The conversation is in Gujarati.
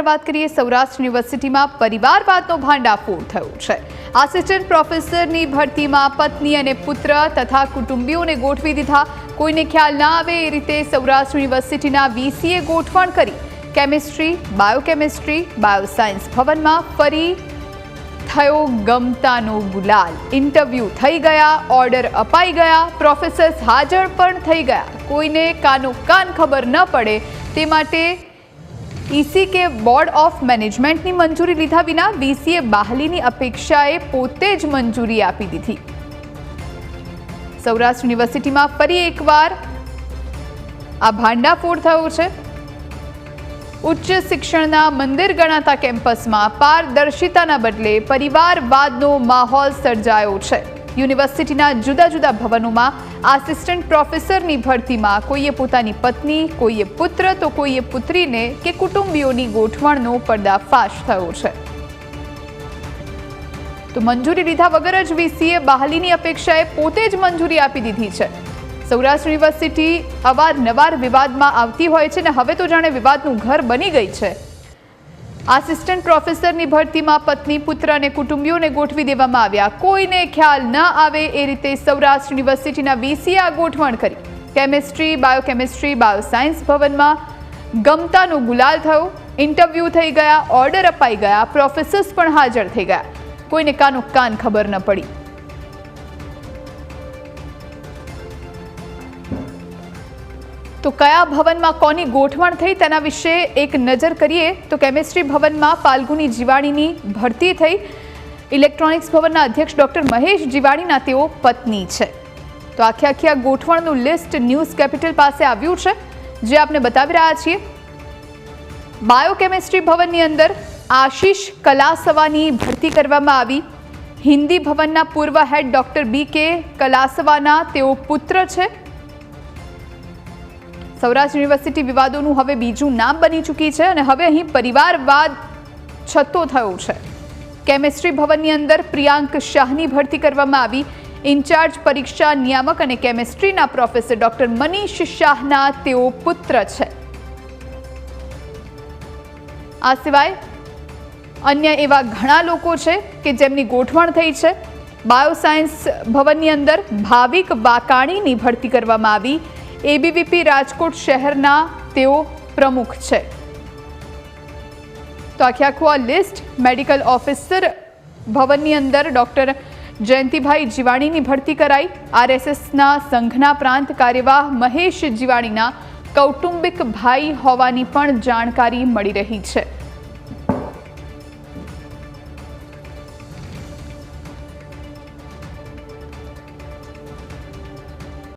વાત કરીએ સૌરાષ્ટ્ર યુનિવર્સિટીમાં પરિવારવાદનો ભાંડાફોડ થયો છે. આસિસ્ટન્ટ પ્રોફેસરની ભરતીમાં પત્ની અને પુત્ર તથા કુટુંબીઓને ગોઠવી દીધા. કોઈને ખ્યાલ ના આવે એ રીતે સૌરાષ્ટ્ર યુનિવર્સિટીના વીસીએ ગોઠવણ કરી. કેમિસ્ટ્રી, બાયોકેમિસ્ટ્રી, બાયોસાયન્સ ભવનમાં ફરી થયો ગમતાનો ગુલાલ. ઇન્ટરવ્યૂ થઈ ગયા, ઓર્ડર અપાઈ ગયા, પ્રોફેસર્સ હાજર પણ થઈ ગયા. કોઈને કાનો કાન ખબર ન પડે તે માટે ઈસી કે બોર્ડ ઓફ મેનેજમેન્ટની મંજૂરી લીધા વિના વીસીએ બહાલીની અપેક્ષાએ પોતે જ મંજૂરી આપી દીધી. સૌરાષ્ટ્ર યુનિવર્સિટીમાં ફરી એકવાર આ ભાંડાફોડ થયો છે. ઉચ્ચ શિક્ષણના મંદિર ગણાતા કેમ્પસમાં પારદર્શિતાના બદલે પરિવારવાદનો માહોલ સર્જાયો છે. યુનિવર્સિટીના જુદા જુદા ભવનોમાં આસિસ્ટન્ટ પ્રોફેસરની ભરતીમાં કોઈએ પોતાની પત્ની, કોઈએ પુત્ર, તો કોઈએ પુત્રીને કે કુટુંબીઓની ગોઠવણનો પર્દાફાશ થયો છે. તો મંજૂરી લીધા વગર જ વીસીએ બહાલીની અપેક્ષાએ પોતે જ મંજૂરી આપી દીધી છે. સૌરાષ્ટ્ર યુનિવર્સિટી અવારનવાર વિવાદમાં આવતી હોય છે ને હવે તો જાણે વિવાદનું ઘર બની ગઈ છે. આસિસ્ટન્ટ પ્રોફેસરની ભરતીમાં પત્ની, પુત્ર અને કુટુંબીઓને ગોઠવી દેવામાં આવ્યા. કોઈને ખ્યાલ ન આવે એ રીતે સૌરાષ્ટ્ર યુનિવર્સિટીના વીસીએ આ ગોઠવણ કરી. કેમિસ્ટ્રી, બાયોકેમિસ્ટ્રી, બાયોસાયન્સ ભવનમાં ગમતાનો ગુલાલ થયો. ઇન્ટરવ્યૂ થઈ ગયા, ઓર્ડર અપાઈ ગયા, પ્રોફેસર્સ પણ હાજર થઈ ગયા. કોઈને કાનો કાન ખબર ન પડી. તો કયા ભવનમાં કોની ગોઠવણ થઈ તેના વિશે એક નજર કરીએ. તો કેમિસ્ટ્રી ભવનમાં ફાલ્ગુની જીવાણીની ભરતી થઈ. ઇલેક્ટ્રોનિક્સ ભવનના અધ્યક્ષ ડોક્ટર મહેશ જીવાણીના તેઓ પત્ની છે. તો આખી આખી આ ગોઠવણનું લિસ્ટ ન્યૂઝ કેપિટલ પાસે આવ્યું છે. જે આપને બતાવી રહ્યા છીએ. બાયોકેમિસ્ટ્રી ભવનની અંદર આશીષ કલાસવાની ભરતી કરવામાં આવી. હિન્દી ભવનના પૂર્વ હેડ ડોક્ટર બી કે કલાસવાના તેઓ પુત્ર છે. સૌરાષ્ટ્ર યુનિવર્સિટી વિવાદોનું હવે બીજું નામ બની ચૂકી છે અને હવે અહીં પરિવારવાદ છતો થયો છે. કેમેસ્ટ્રી ભવનની અંદર પ્રિયાંક શાહની ભરતી કરવામાં આવી. ઇન્ચાર્જ પરીક્ષા નિયામક અને કેમેસ્ટ્રીના પ્રોફેસર ડોક્ટર મનીષ શાહના તેઓ પુત્ર છે. આ સિવાય અન્ય એવા ઘણા લોકો છે કે જેમની ગોઠવણ થઈ છે. બાયોસાયન્સ ભવનની અંદર ભાવિક વાકાણીની ભરતી કરવામાં આવી. એબીવીપી રાજકોટ શહેરના તેઓ પ્રમુખ છે. તો આખે આખું આ લિસ્ટ મેડિકલ ઓફિસર ભવનની અંદર ડૉક્ટર જયંતિભાઈ જીવાણીની ભરતી કરાઈ. આરએસએસના સંઘના પ્રાંત કાર્યવાહ મહેશ જીવાણીના કૌટુંબિક ભાઈ હોવાની પણ જાણકારી મળી રહી છે.